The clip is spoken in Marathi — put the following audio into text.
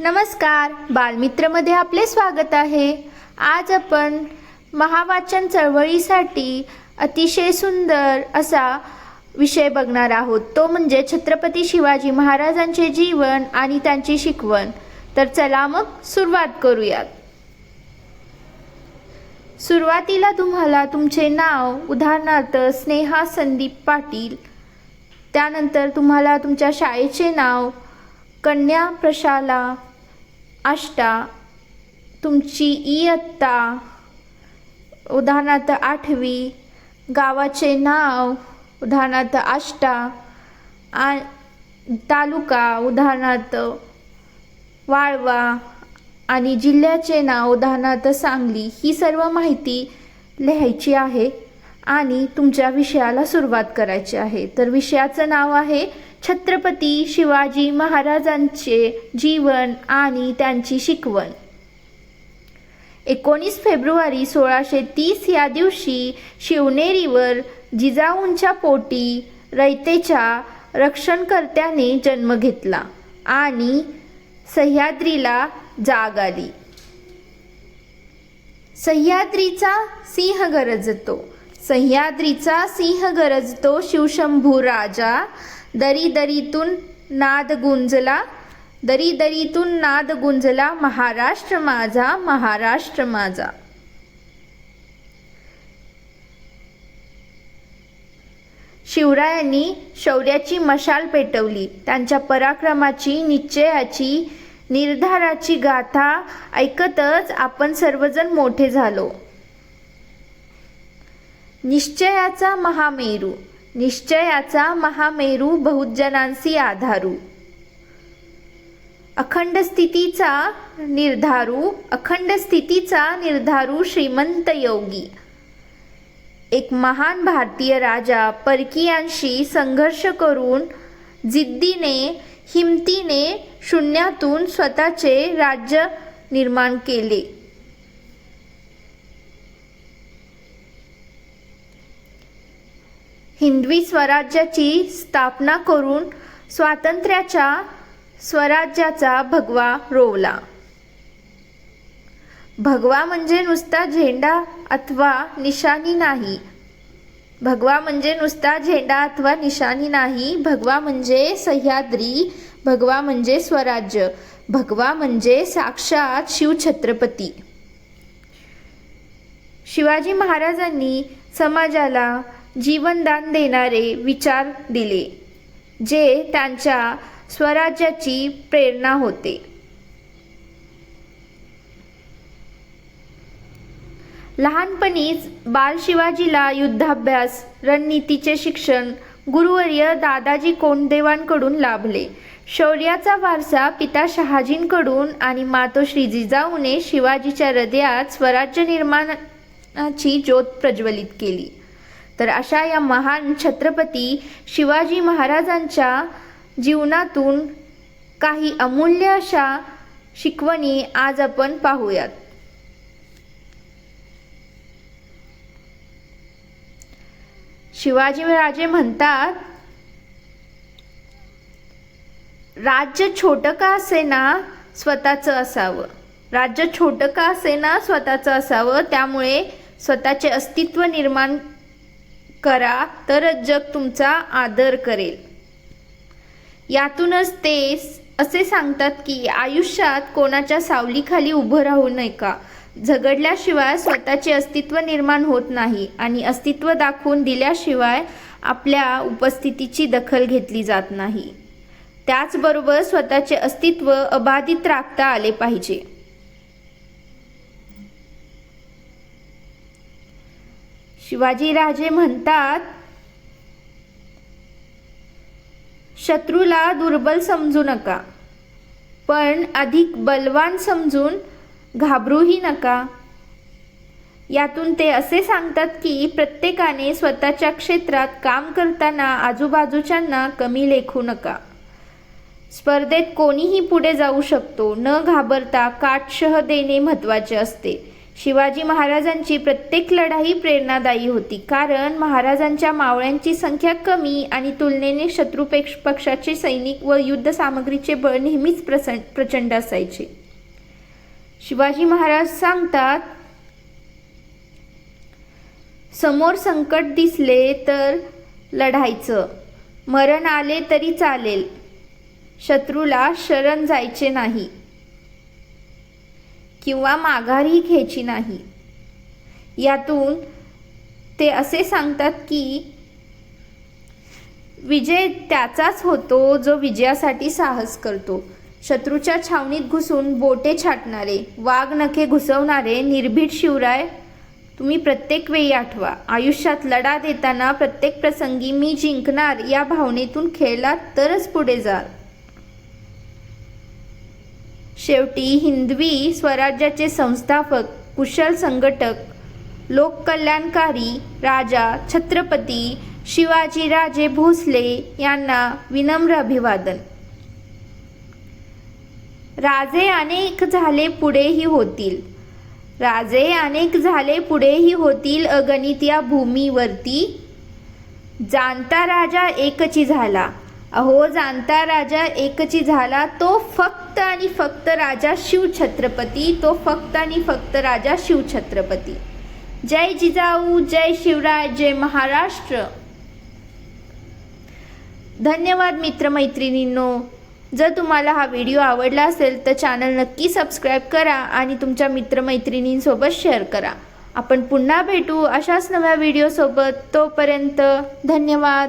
नमस्कार बालमित्रमध्ये आपले स्वागत आहे. आज आपण महावाचन चळवळीसाठी अतिशय सुंदर असा विषय बघणार आहोत. तो म्हणजे छत्रपती शिवाजी महाराजांचे जीवन आणि त्यांची शिकवण. तर चला मग सुरुवात करूयात. सुरुवातीला तुम्हाला तुमचे नाव उदाहरणार्थ स्नेहा संदीप पाटील त्यानंतर तुम्हाला तुमच्या शाळेचे नाव कन्या प्रशाला आष्टा तुमची इयत्ता उदाहरणार्थ आठवी गावाचे नाव उदाहरणार्थ आष्टा आ तालुका उदाहरणार्थ वाळवा आणि जिल्ह्याचे नाव उदाहरणार्थ सांगली ही सर्व माहिती लिहायची आहे आणि तुमच्या विषयाला सुरुवात करायची आहे. तर विषयाचं नाव आहे छत्रपती शिवाजी महाराजांचे जीवन आणि त्यांची शिकवण. एकोणीस फेब्रुवारी सोळाशे तीस या दिवशी शिवनेरीवर जिजाऊंच्या पोटी रयतेच्या रक्षणकर्त्याने जन्म घेतला आणि सह्याद्रीला जाग आली. सह्याद्रीचा सिंह गरजतो. सह्याद्रीचा सिंह गरजतो शिवशंभू राजा दरी दरीतून नाद गुंजला दरी दरीतून नाद गुंजला महाराष्ट्र माझा महाराष्ट्र माझा. शिवरायांनी शौर्याची मशाल पेटवली. त्यांच्या पराक्रमाची निश्चयाची निर्धाराची गाथा ऐकतच आपण सर्वजण मोठे झालो. निश्चयाचा महामेरू निश्चयाचा महामेरू बहुजनांसी आधारू. अखंड स्थितीचा निर्धारू अखंड स्थितीचा निर्धारू श्रीमंत योगी. एक महान भारतीय राजा परकीयांशी संघर्ष करून जिद्दीने हिमतीने शून्यातून स्वतःचे राज्य निर्माण केले. हिंदवी स्वराज्याची स्थापना करून स्वातंत्र्याच्या स्वराज्याचा भगवा रोवला. भगवा म्हणजे नुसता झेंडा अथवा निशाणी नाही. भगवा म्हणजे नुसता झेंडा अथवा निशाणी नाही. भगवा म्हणजे सह्याद्री भगवा म्हणजे स्वराज्य भगवा म्हणजे साक्षात शिवछत्रपती. शिवाजी महाराजांनी समाजाला जीवनदान देणारे विचार दिले जे त्यांच्या स्वराज्याची प्रेरणा होते. लहानपणीच बाल शिवाजीला युद्धाभ्यास रणनीतीचे शिक्षण गुरुवर्य दादाजी कोंडदेवांकडून लाभले. शौर्याचा वारसा पिता शहाजींकडून आणि मातोश्री जिजाऊने शिवाजीच्या हृदयात स्वराज्य निर्माणाची ज्योत प्रज्वलित केली. तर अशा या महान छत्रपती शिवाजी महाराजांच्या जीवनातून काही अमूल्य अशा शिकवणी आज आपण पाहूयात. शिवाजी राजे म्हणतात राज्य छोटं का असेना स्वतःचं असावं. राज्य छोटं का असेना स्वतःचं असावं. त्यामुळे स्वतःचे अस्तित्व निर्माण करा तरच जग तुमचा आदर करेल. यातूनच ते असे सांगतात की आयुष्यात कोणाच्या सावलीखाली उभं राहू नये का? झगडल्याशिवाय स्वतःचे अस्तित्व निर्माण होत नाही आणि अस्तित्व दाखवून दिल्याशिवाय आपल्या उपस्थितीची दखल घेतली जात नाही. त्याचबरोबर स्वतःचे अस्तित्व अबाधित राखता आले पाहिजे. शिवाजी राजे म्हणतात शत्रूला दुर्बल समजू नका पण अधिक बलवान समजून घाबरूही नका. यातून ते असे सांगतात की प्रत्येकाने स्वतःच्या क्षेत्रात काम करताना आजूबाजूच्यांना कमी लेखू नका. स्पर्धेत कोणीही पुढे जाऊ शकतो न घाबरता काटशह देणे महत्त्वाचे असते. शिवाजी महाराजांची प्रत्येक लढाई प्रेरणादायी होती. कारण महाराजांच्या मावळ्यांची संख्या कमी आणि तुलनेने शत्रुपेक्ष पक्षाचे सैनिक व युद्ध सामग्रीचे बळ नेहमीच प्रसं प्रचंड असायचे. शिवाजी महाराज सांगतात समोर संकट दिसले तर लढायचं मरण आले तरी चालेल. शत्रूला शरण जायचे नाही. किंवा माघारही घ्यायची नाही. यातून ते असे सांगतात की विजय त्याचाच होतो जो विजयासाठी साहस करतो. शत्रूच्या छावणीत घुसून बोटे छाटणारे वाघ नखे घुसवणारे निर्भीड शिवराय तुम्ही प्रत्येक वेळी आठवा. आयुष्यात लढा देताना प्रत्येक प्रसंगी मी जिंकणार या भावनेतून खेळलात तरच पुढे जाल. शेवटी हिंदवी स्वराज्याचे संस्थापक कुशल संघटक लोककल्याणकारी राजा छत्रपती शिवाजीराजे भोसले यांना विनम्र अभिवादन. राजे अनेक झाले पुढेही होतील. राजे अनेक झाले पुढेही होतील अगणित या भूमीवरती. जाणता राजा एकची झाला. अहो जाणता राजा एकची झाला तो फक्त आणि फक्त राजा शिवछत्रपती तो फक्त आणि फक्त राजा शिवछत्रपती. जय जिजाऊ जय शिवराय जय महाराष्ट्र. धन्यवाद मित्रमैत्रिणींनो. जर तुम्हाला हा व्हिडिओ आवडला असेल तर चॅनल नक्की सबस्क्राईब करा आणि तुमच्या मित्रमैत्रिणींसोबत शेअर करा. आपण पुन्हा भेटू अशाच नव्या व्हिडिओसोबत. तोपर्यंत धन्यवाद.